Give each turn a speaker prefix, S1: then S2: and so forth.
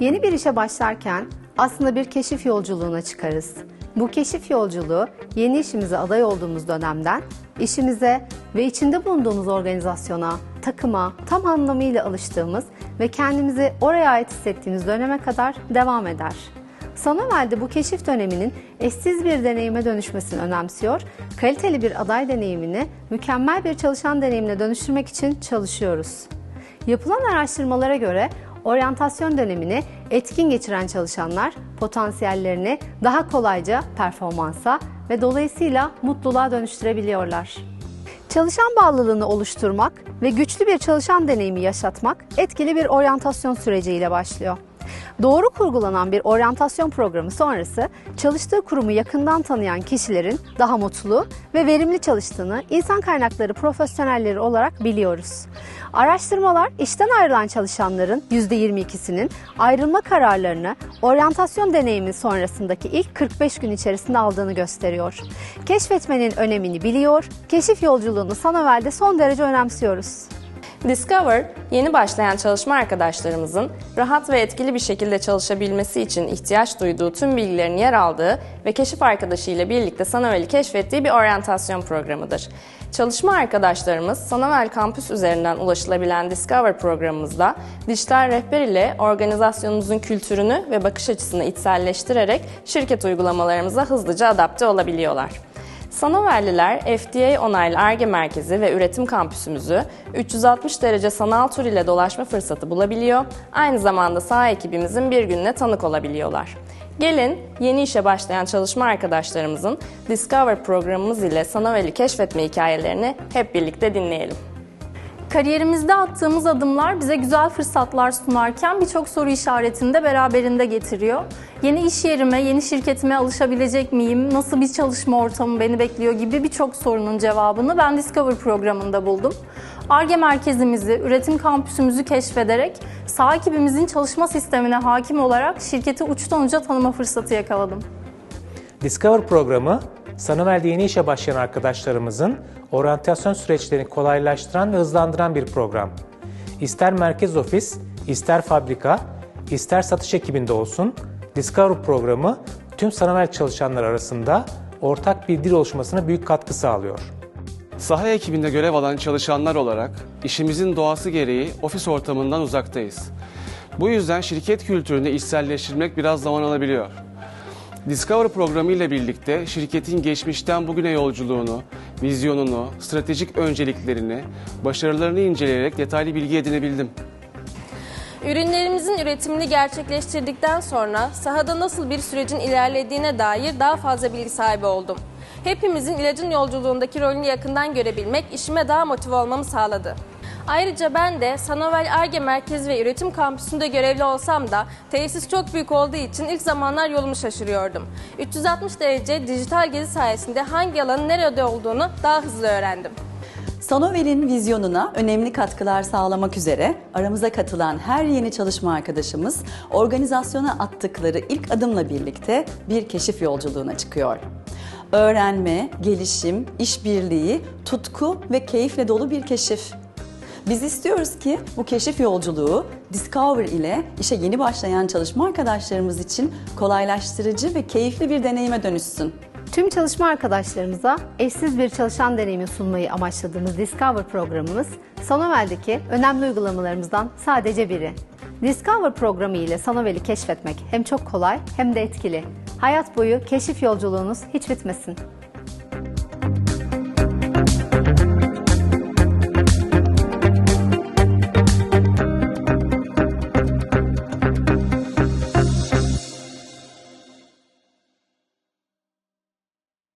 S1: işe başlarken aslında bir keşif yolculuğuna çıkarız. Bu keşif yolculuğu yeni işimize aday olduğumuz dönemden işimize ve içinde bulunduğumuz organizasyona, takıma tam anlamıyla alıştığımız ve kendimizi oraya ait hissettiğimiz döneme kadar devam eder. Sanovel'de bu keşif döneminin eşsiz bir deneyime dönüşmesini önemsiyor, kaliteli bir aday deneyimini mükemmel bir çalışan deneyimine dönüştürmek için çalışıyoruz. Yapılan araştırmalara göre oryantasyon dönemini etkin geçiren çalışanlar potansiyellerini daha kolayca performansa ve dolayısıyla mutluluğa dönüştürebiliyorlar. Çalışan bağlılığını oluşturmak ve güçlü bir çalışan deneyimi yaşatmak etkili bir oryantasyon süreciyle başlıyor. Doğru kurgulanan bir oryantasyon programı sonrası çalıştığı kurumu yakından tanıyan kişilerin daha mutlu ve verimli çalıştığını insan kaynakları profesyonelleri olarak biliyoruz. Araştırmalar işten ayrılan çalışanların %22'sinin ayrılma kararlarını oryantasyon deneyimi sonrasındaki ilk 45 gün içerisinde aldığını gösteriyor. Keşfetmenin önemini biliyor, keşif yolculuğunu Sanovel'de son derece önemsiyoruz.
S2: Discover, yeni başlayan çalışma arkadaşlarımızın rahat ve etkili bir şekilde çalışabilmesi için ihtiyaç duyduğu tüm bilgilerin yer aldığı ve keşif arkadaşı ile birlikte Sanavel'i keşfettiği bir oryantasyon programıdır. Çalışma arkadaşlarımız Sanavel kampüs üzerinden ulaşılabilen Discover programımızda dijital rehber ile organizasyonumuzun kültürünü ve bakış açısını içselleştirerek şirket uygulamalarımıza hızlıca adapte olabiliyorlar. Sanovelliler FDA onaylı ARGE merkezi ve üretim kampüsümüzü 360 derece sanal tur ile dolaşma fırsatı bulabiliyor. Aynı zamanda saha ekibimizin bir gününe tanık olabiliyorlar. Gelin yeni işe başlayan çalışma arkadaşlarımızın Discover programımız ile Sanovel'i keşfetme hikayelerini hep birlikte dinleyelim.
S3: Kariyerimizde attığımız adımlar bize güzel fırsatlar sunarken birçok soru işaretini de beraberinde getiriyor. Yeni iş yerime, yeni şirketime alışabilecek miyim? Nasıl bir çalışma ortamı beni bekliyor gibi birçok sorunun cevabını ben Discover programında buldum. ARGE merkezimizi, üretim kampüsümüzü keşfederek sağ ekibimizin çalışma sistemine hakim olarak şirketi uçtan uca tanıma fırsatı yakaladım.
S4: Discover programı, Sanovel'de yeni işe başlayan arkadaşlarımızın oryantasyon süreçlerini kolaylaştıran ve hızlandıran bir program. İster merkez ofis, ister fabrika, ister satış ekibinde olsun, Discover programı tüm Sanovel çalışanlar arasında ortak bir dil oluşmasına büyük katkı sağlıyor.
S5: Saha ekibinde görev alan çalışanlar olarak işimizin doğası gereği ofis ortamından uzaktayız. Bu yüzden şirket kültürünü içselleştirmek biraz zaman alabiliyor. Discover programı ile birlikte şirketin geçmişten bugüne yolculuğunu, vizyonunu, stratejik önceliklerini, başarılarını inceleyerek detaylı bilgi edinebildim.
S2: Ürünlerimizin üretimini gerçekleştirdikten sonra sahada nasıl bir sürecin ilerlediğine dair daha fazla bilgi sahibi oldum. Hepimizin ilacın yolculuğundaki rolünü yakından görebilmek işime daha motive olmamı sağladı. Ayrıca ben de Sanovel ARGE Merkezi ve Üretim Kampüsü'nde görevli olsam da tesis çok büyük olduğu için ilk zamanlar yolumu şaşırıyordum. 360 derece dijital gezi sayesinde hangi alanın nerede olduğunu daha hızlı öğrendim.
S6: Sanovel'in vizyonuna önemli katkılar sağlamak üzere aramıza katılan her yeni çalışma arkadaşımız organizasyona attıkları ilk adımla birlikte bir keşif yolculuğuna çıkıyor. Öğrenme, gelişim, işbirliği, tutku ve keyifle dolu bir keşif. Biz istiyoruz ki bu keşif yolculuğu Discover ile işe yeni başlayan çalışma arkadaşlarımız için kolaylaştırıcı ve keyifli bir deneyime dönüşsün.
S1: Tüm çalışma arkadaşlarımıza eşsiz bir çalışan deneyimi sunmayı amaçladığımız Discover programımız, Sanovel'deki önemli uygulamalarımızdan sadece biri. Discover programı ile Sanovel'i keşfetmek hem çok kolay hem de etkili. Hayat boyu keşif yolculuğunuz hiç bitmesin.